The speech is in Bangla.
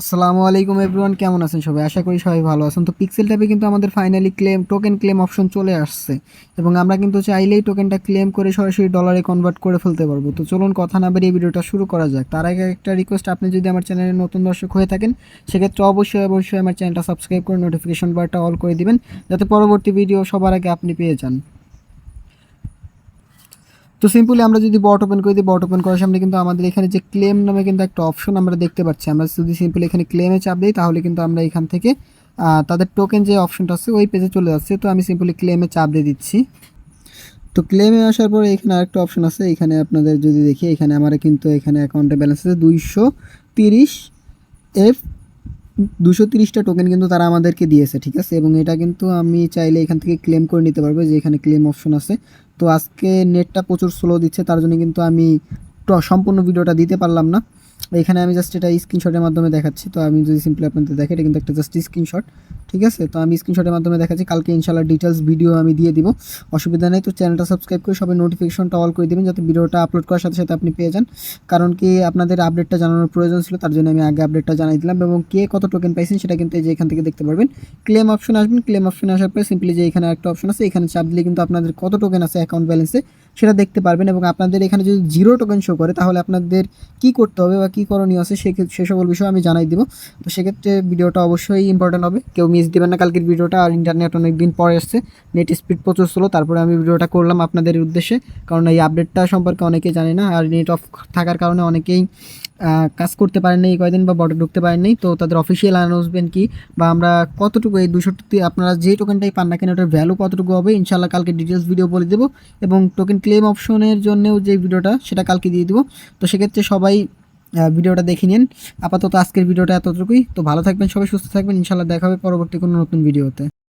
আসসালামু আলাইকুম এভরিওয়ান কেমন আছেন সবাই? আশা করি সবাই ভালো আছেন। তো পিক্সেল ট্যাবে কিন্তু আমাদের finally claim token claim option চলে আসছে। এবং আমরা কিন্তু চাইলেই টোকেনটা ক্লেম করে সরাসরি ডলারে কনভার্ট করে ফেলতে পারব। তো চলুন কথা না বেরিয়ে ভিডিওটা শুরু করা যাক। তার আগে একটা রিকোয়েস্ট আপনি যদি আমার চ্যানেলে নতুন দর্শক হয়ে থাকেন, সেক্ষেত্রে অবশ্যই অবশ্যই আমার চ্যানেলটা সাবস্ক্রাইব করে নোটিফিকেশন বারটা অল করে দিবেন, যাতে পরবর্তী ভিডিও সবার আগে আপনি পেয়ে যান। তো সিম্পলি আমরা যদি বট ওপেন করে দিই বট ওপেন করার সামনে কিন্তু আমাদের এখানে যে ক্লেম নামে কিন্তু একটা অপশন আমরা দেখতে পাচ্ছি। আমরা যদি সিম্পলি এখানে ক্লেমে চাপ দিই, তাহলে কিন্তু আমরা এখান থেকে তাদের টোকেন যে অপশনটা আছে, ওই পেজে চলে যাচ্ছে। তো আমি সিম্পলি ক্লেমে চাপ দিয়ে দিচ্ছি। তো ক্লেমে আসার পরে এখানে আরেকটা অপশন আছে। এখানে আপনাদের যদি দেখি, এখানে আমার কিন্তু এখানে অ্যাকাউন্টে ব্যালেন্স আছে দুইশো তিরিশ এফ দুশো তিরিশটা টোকেন কিন্তু তারা আমাদেরকে দিয়েছে, ঠিক আছে? এবং এটা কিন্তু আমি চাইলে এখান থেকে ক্লেম করে নিতে পারব যে এখানে ক্লেম অপশন আছে। তো আজকে নেটটা প্রচুর স্লো দিচ্ছে, তার জন্য কিন্তু আমি সম্পূর্ণ ভিডিওটা দিতে পারলাম না। এখানে আমি জাস্ট এটা স্ক্রিনশটের মাধ্যমে দেখাচ্ছি। তো আমি যদি সিম্পলি আপনাদের দেখে, এটা কিন্তু একটা জাস্ট স্ক্রিনশট ঠিক আছে? তো আমি স্ক্রিনশটের মাধ্যমে দেখাচ্ছি। কালকে ইনশাল্লাহ ডিটেলস ভিডিও আমি দিয়ে দিব। অসুবিধা নেই, তো চ্যানেলটা সাবস্ক্রাইব করে সবাই নোটিফিকেশনটা অল করে দেবেন, যাতে ভিডিওটা আপলোড করার সাথে সাথে আপনি পেয়ে যান। কারণ কি, আপনাদের আপডেটটা জানানোর প্রয়োজন ছিল, তার জন্য আমি আগে আপডেটটা জানাই দিলাম এবং কে কত টোকেন পাইছেন সেটা কিন্তু এই যে এখান থেকে দেখতে পারবেন। ক্লেম অপশন আসবেন ক্লেম অপশনে আসার পরে সিম্পলি যে এখানে একটা অপশন আছে, এখানে চাপ দিলে কিন্তু আপনাদের কত টোকেন আছে অ্যাকাউন্ট ব্যালেন্সে সেটা দেখতে পারবেন এবং আপনাদের এখানে যদি জিরো টোকেন শো করে, তাহলে আপনাদের কি করতে হবে বা করণীয় আছে সে সকল বিষয় আমি জানাই দিব। তো সেক্ষেত্রে ভিডিওটা অবশ্যই ইম্পর্টেন্ট হবে। কেউ মিস দিবেন না কালকের ভিডিওটা, আর ইন্টারনেট অনেক দিন পরে আসছে। নেট স্পিড প্রচুর স্লো তারপরে আমি ভিডিওটা করলাম আপনাদের উদ্দেশ্যে। কারণ এই আপডেটটা সম্পর্কে অনেকেই জানে না, আর নেট অফ থাকার কারণে অনেকেই কাজ করতে পারেন নাই কয়দিন বা বটে ঢুকতে পারেন তো তাদের অফিসিয়াল অ্যানাউন্সমেন্ট কি বা আমরা কতটুকু এই দুশো আপনারা যে টোকেনটাই পান না কেন ওটার ভ্যালু কতটুকু হবে ইনশাল্লাহ কালকে ডিটেলস ভিডিও বলে দেবো। এবং টোকেন ক্লেম অপশনের জন্যও যে ভিডিওটা সেটা কালকে দিয়ে দেবো। তো সেক্ষেত্রে সবাই ভিডিওটা দেখে নিন। আপাতত আজকের ভিডিওটা এতটুকুই। তো ভালো থাকবেন, সবাই সুস্থ থাকবেন। ইনশাল্লাহ দেখা হবে পরবর্তী কোনো নতুন ভিডিওতে।